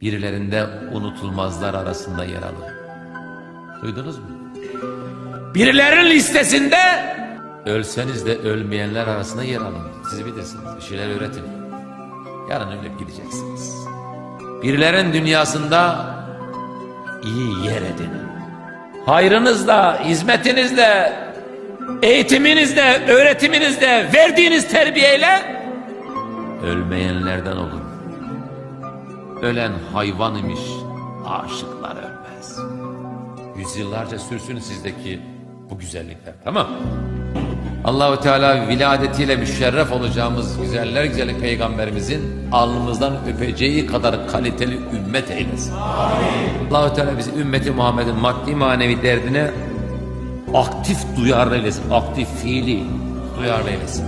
birilerinde unutulmazlar arasında yer alın. Duydunuz mu? Birilerinin listesinde ölseniz de ölmeyenler arasında yer alın. Siz bilirsiniz. Bir şeyler öğretin. Yarın ölüp gideceksiniz. Birilerin dünyasında iyi yer edinin. Hayrınızla, hizmetinizle, eğitiminizle, öğretiminizle, verdiğiniz terbiyeyle ölmeyenlerden olun. Ölen hayvan imiş, aşıklar ölmez. Yüzyıllarca sürsün sizdeki bu güzellikler, tamam Allahu Teala viladetiyle müşerref olacağımız güzeller güzeli peygamberimizin alnımızdan öpeceği kadar kaliteli ümmet eylesin. Allahu Teala bizi ümmeti Muhammed'in maddi manevi derdine aktif duyarlı eylesin. Aktif fiili duyarlı eylesin.